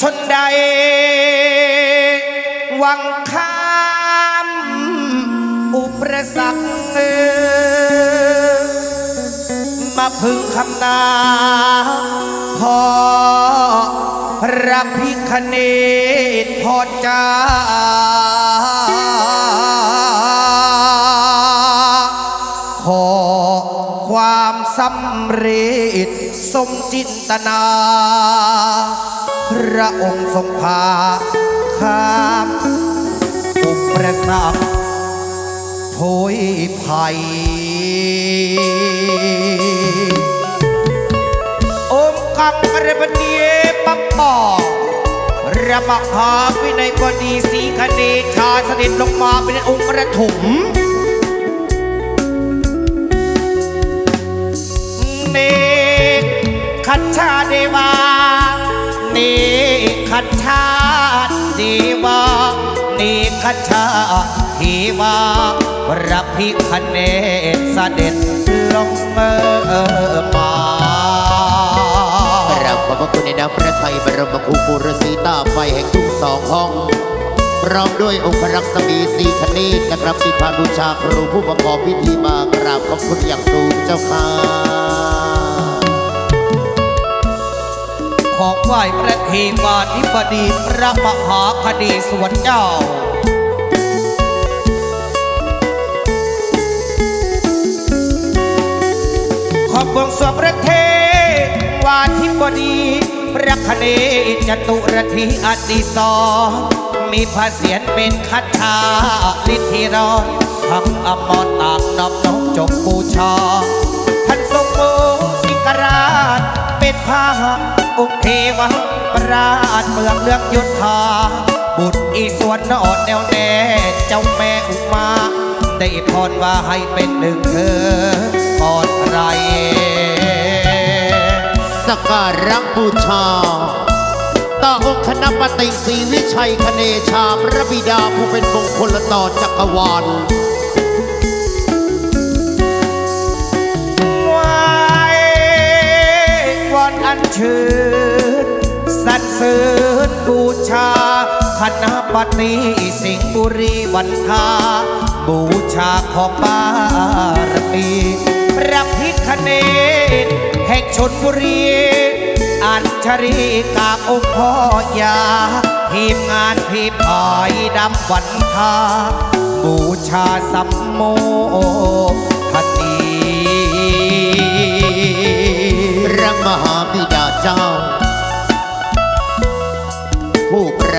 ชนใด วังข้ามอุปสรรคมาพึงคำนาพอพระพิคเนตพอจาขอความสำเร็จสมจินตนา ระองค์ทรงพาข้ามอุปสรรคโพยภัย องค์กังกระบเดีปัปปอระมหาวินัยบดีสีคเนชาเสด็จลงมาเป็นองค์ประถมเนคัจชาเดวา คัจชาเทวาพระพิคเนศเสด็จลงเมอมากราบขอบพระคุณในน้ำพระไทยบรมครูปุรสีตาไฟแห่งทุ่งสองห้อง พร้อมด้วยองค์พระรักษมีสีคเนตนะครับที่พานุชาครูผู้ประกอบพิธีมากราบขอบคุณอย่างสูงเจ้าค่ะขอไหว้พระเทวาธิบดีพระมหาคดีสวนเจ้า อบวงสวงพระเทวาธิบดี พระคเนจตุรธิอดิศรมีพระเสียรเป็นคัตชาลิทธิรอนทั้งอมรตากนอมน้อมจบบูชาท่านทรงโมสิกราช เป็นพาหะอุเทวะประราชเมืองเลือกยุทธาบุตรอีสวนนอดแนวแน่เจ้าแม่อุมา ได้พรว่าให้เป็นหนึ่งเธอก่อนใครสการะบูชาต่อองค์คณปฏิศรีวิชัยคเนชาพระบิดาผู้เป็นมงคลต่อจักรวาลไหววอนอันเชิญสรรเสริญบูชา คณะปฏิสิงห์บุรีวันทาบูชาของบารมีพระพิคเนตแห่งชนบุรีอัญชรีกาองค์พ่อยา ทีมงานพีพายดำวันทาบูชาสัมโมทนีพระมหาบิดาเจ้า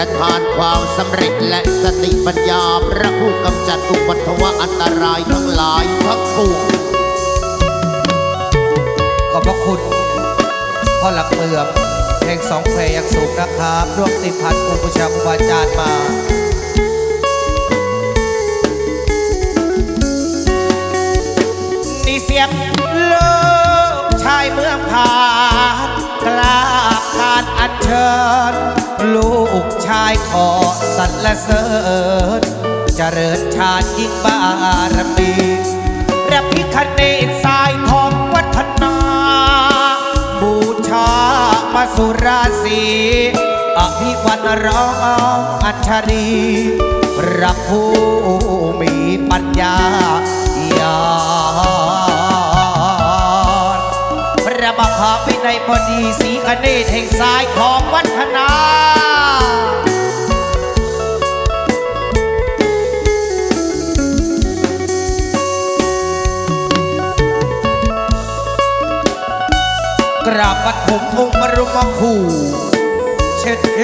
ประทานความสำเร็จและสติปัญญา พระผู้กำจัดอุปัตวะอันตรายทั้งหลายทั้งปวงขอบพระคุณพ่อหลักเมืองแห่งสองแควอย่างสูงนะครับร่วมติดพันครูประชาครูบาอาจารย์มานี่เสียงโลกชายเมืองผ่านกราบการอัญเชิญ ลูกชายขอสรรเสริญเจริญชาติยิ่งบารมีระพิคเนศสายทองวัฒนา บูชามาสุราสีอภิวันร้องอัญชรีพระผู้มีปัญญาญาณพระมหาวินัยบดีศรีคเนศแห่งสายของวัฒนา องค์บรมครูเช็ดเอ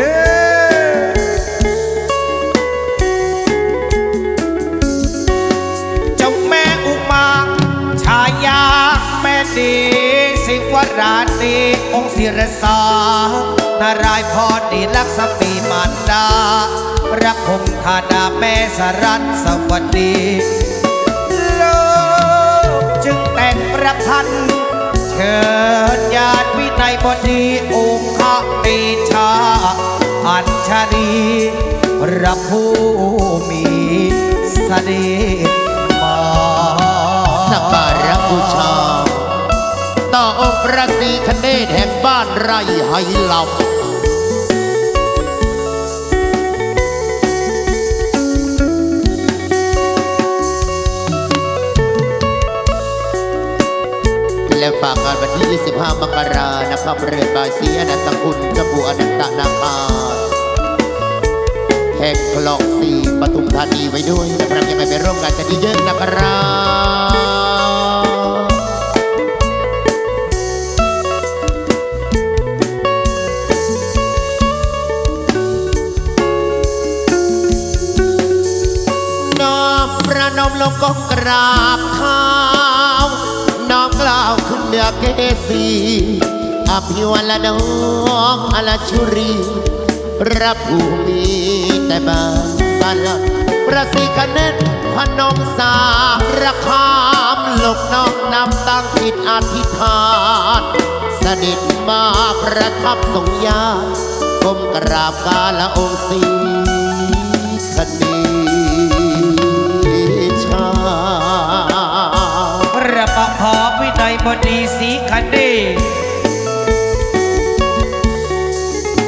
เจ้าแม่อุมาชายาแม่ดีสิวราตีองค์ศิรสานารายณ์พรดีลักษมีมารดารักคงธาดาแม่สรัตสวัสดีโลกจึงแต่งประพันธ์ เชิญญาติวินัยบดีองค์ข้าปีชา อัญชลีรับผู้มีสเสด็จมาสักการะบูชา ต่อองค์พระศรีคเนศแห่งบ้านไร่ไหหลำ ฝากงานวันที่ 25 มกรานะครับเรือนบายสีอนันตคุณเจ้าปู่อนันตนาคาแห่งคลองสีปทุมธานีไว้ด้วยนะครับยังไงไปร่วมงานกันเยอะๆนะครับน้อมประนมลงก้มกราบเท้า เหนือเกสีอภิวันละน้องอลาชุรี รับภูมิแต่บานบันประสิกเนตพนมสารคามหลบน้องนำตั้งจิตอธิษฐานสด็จมาประทับทรงญาติก้มกราบกาละองค์สีคเนชา วินัยบดีสีคันดี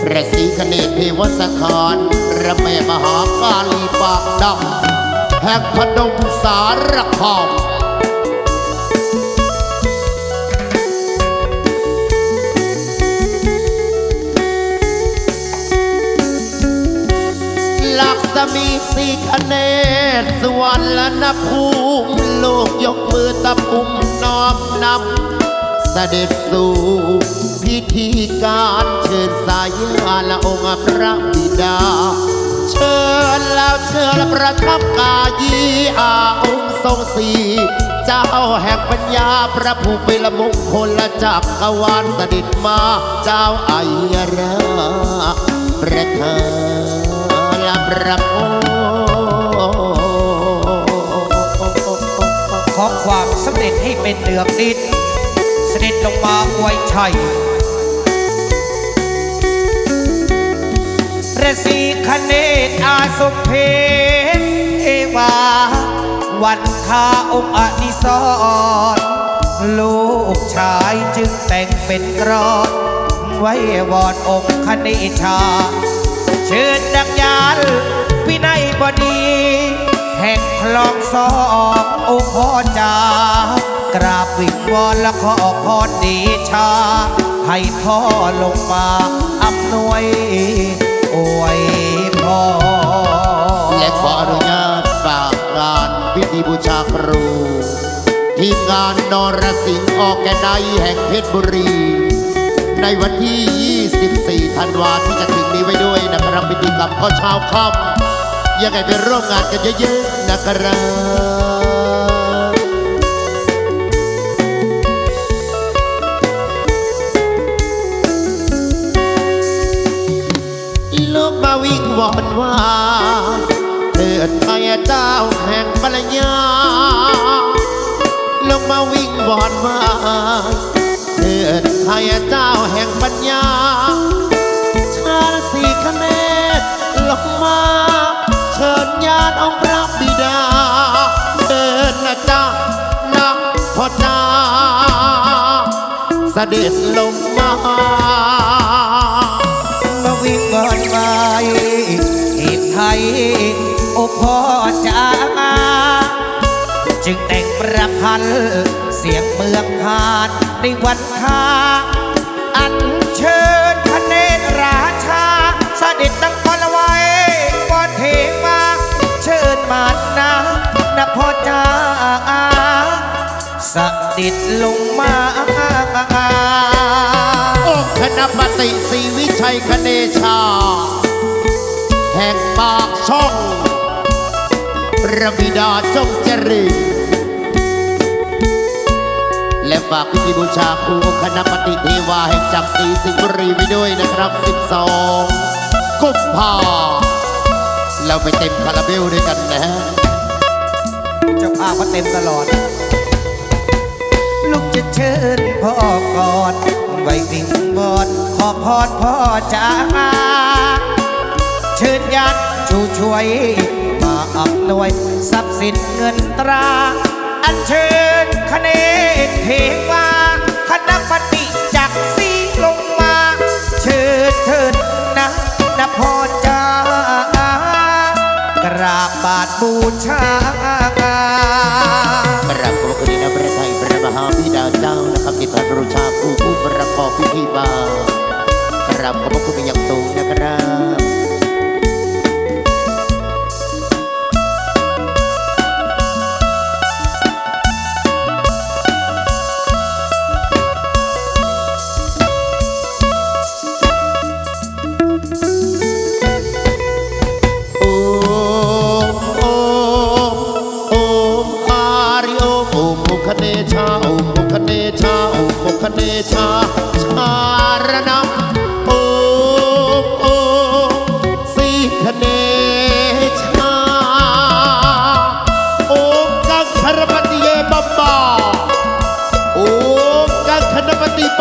ประสีคเนศเทวสถานระแม่มหากาลีปากดำแห่งพนมสารคามลักษมี สีคเนศสวรรค์และนภูมิโลกยกมือตะปุ่มน้อมนำเสด็จสู่พิธีการเชิญสายญาละองค์พระบิดา เชิญแล้วเชิญประทับกายีอาองค์ทรงสีเจ้าแห่งปัญญาพระผู้เป็นละมงคลละจักรวาลเสด็จมาเจ้าไอยราประธานละประโอข อความสำเร็จให้เป็นเดือกดินเสด็จลงมาอวยชัยระศรีคเนศอาสมเพนเอวา วันคาองค์อนิสรลูกชายจึงแต่งเป็นกรอนไว้วอนองค์คเนชา เชิญดังยานวินัยบดี แห่งคลองสอง โอพ่อจากราบวิงวอนและขอพรดีชา ให้พ่อลงมาอำนวยอวยพรและขออนุญาตฝากงานพิธีบูชาครู ทีมงานนรสิงห์ออกแกไนแห่งเพชรบุรี ในวันที่ 24 ธันวาที่จะถึงนี้ไว้ด้วยนะครับพิธีกรรมก็เช้าค่ำยังไงไปร่วมงานกันเยอะๆนะครับ ยเจ้าแห่งปัญญาลูกมาวิ่งวอนว่าเถิดไทยเจ้าแห่งปัญญา ชาลสีคะแนนลงมาเชิญญาติองค์พระบิดาเชิญนะจ๊ะนักพอจ้าเสด็จลงมามาวิ่งบอนไม้เหตุไทย พ่อจางาจึงแต่งประพันธ์เสียงเมืองพานในวันคาอันเชิญพระเนตรราชาเสด็จตั้งพลไว้วอนเทมาเชิญมานะนะพ่อจาเสด็จลงมาองค์คณปฏิศรีวิชัยคเนชา แห่งปากช่อง พระบิดาจงเจริญและฝากพิธีบูชาครูองคณปฏิเทวาแห่งจักรศรีสิงห์บุรีไว้ด้วยนะครับ 12กุมภาเราไปเต็มคาราเบลด้วยกันนะฮะเจ้าภาพก็เต็มตลอด ลูกจะเชิญพ่อกอนไว้วิ่งบอนขอพรพ่อจ้าเชิญญาติชูช่วย อำนวยทรัพย์สินเงินตรา อันเชิญคเนศเทวาคณะปฏิจักสีลงมา เชิญเถิดนะนะพ่อจ้ากราบบาทบูชากราบขอบพระคุณนะพระไทยพระมหาบิดาเจ้านะนะครับที่ท่านรุชาครูผู้ประกอบพิธีมากราบขอบพระคุณเป็นอย่างสูงนะครับ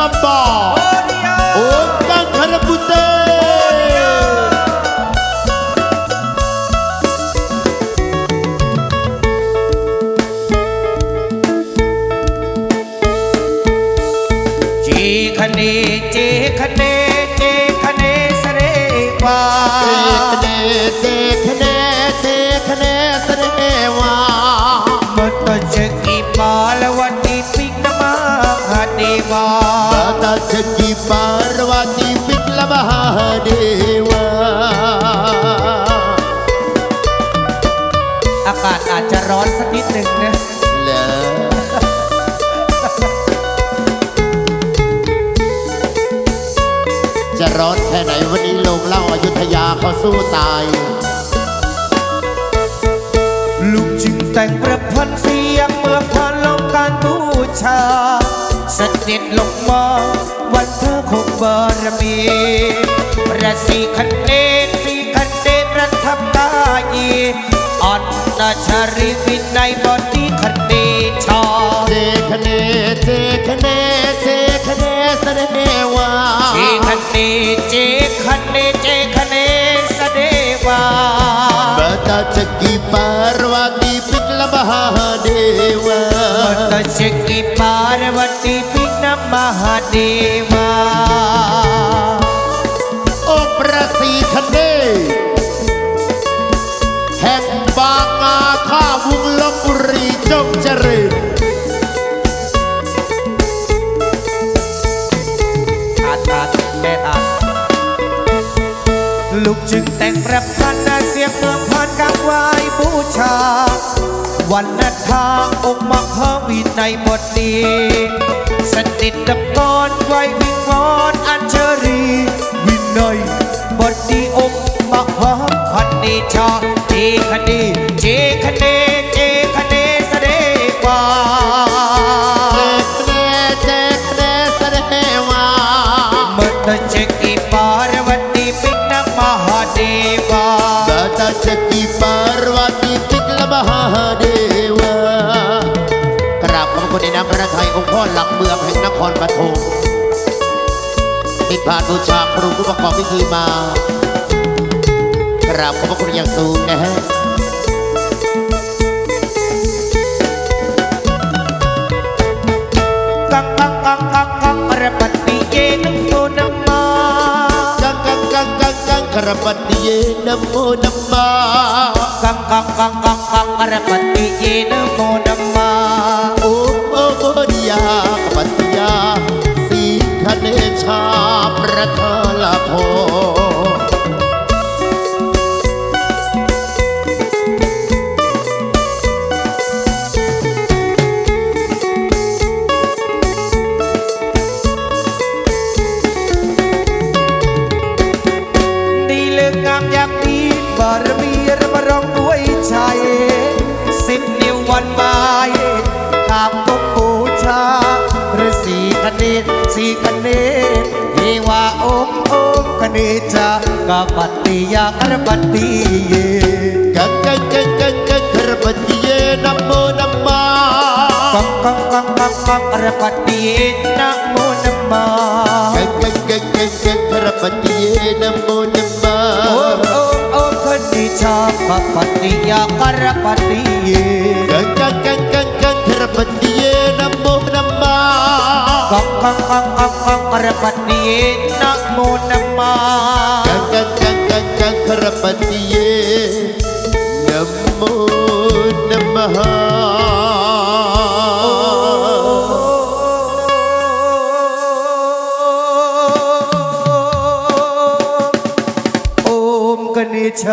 ารปฏิบัมบาโอมกังคาร ค่ไหนวันนี้ลงเล่าอายุทยาเขาสู้ตายลูกจึงแต่งประพันธ์เสียงเมื่อผ่านลงการบูชาเสด็จลงมาวันเธอคงบารมีประสีคันเนตสีคันเนตรัฐกายีอันนาชาริวินัยบดีคันเนชาเจคเนเจคเนเจคเน สเรวาชีคันเนเจคันเนเจคันเนสเดวาบาตาชกิปารวติปิกลมหาเดวามตชกิปารวติปิกนมหาเดวาโอประสีคเนแห่งบางอาข้าวุงลบบุรีจงเจริญ แม่ตาลูกจึงแต่งประพันธ์เสียงเมืองผ่านกางไหวายบูชา วันนัทาองค์มหาวินัยบทนี้สติดดำกรไว้วิงวอนอัญเชรีวินัยบทดีองค์มหาคันเนชาเจคเนเจคเนเจคเนเสดวา ตชกิปารวติปิกนมหาเดวาบาตาชกิปารวติปิกลมหาเดวากราบขอบพระคุณในน้ำพระไทยองค์พ่อหลักเมืองแห่งนครปฐมที่ผ่านบูชาครูผู้ประกอบพิธีมากราบขอบพระคุณอย่างสูงนะฮะ กังกังคารปฏิเยนะโมนัมมากังกังกังกังกังอรปัตติเยนุโตนัมมาโอมโอโมนิยาปัตยาสีคเนชาประทาลาโพ ววันวายกราบกบบูชาพระศรีคเนศสีคเนศเทวาโอมโอมคเนจากาปัตติยากรปัตติเยกังกังกังกังกังคารปฏิเยนะโมนัมมากังกังกังกังกังอรปัตติเยนะโมนัมมากังกังกังกังกังคารปฏิเยนะโมนัมมาโอมโอมโอมคณิชากาปัตติยากรปัตติเย करपतिये नमो नमः करपतिये नमो नमः ओम गणेश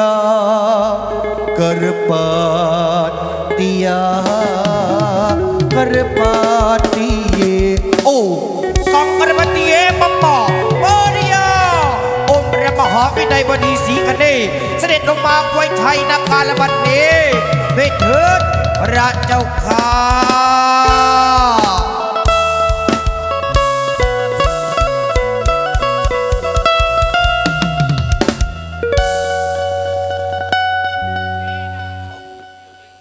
करपतिया วินัยบดีศรีคเนศเสด็จลงมาไว้ไทยนาการละบัดนี้เวทเถิดพระเจ้าค่า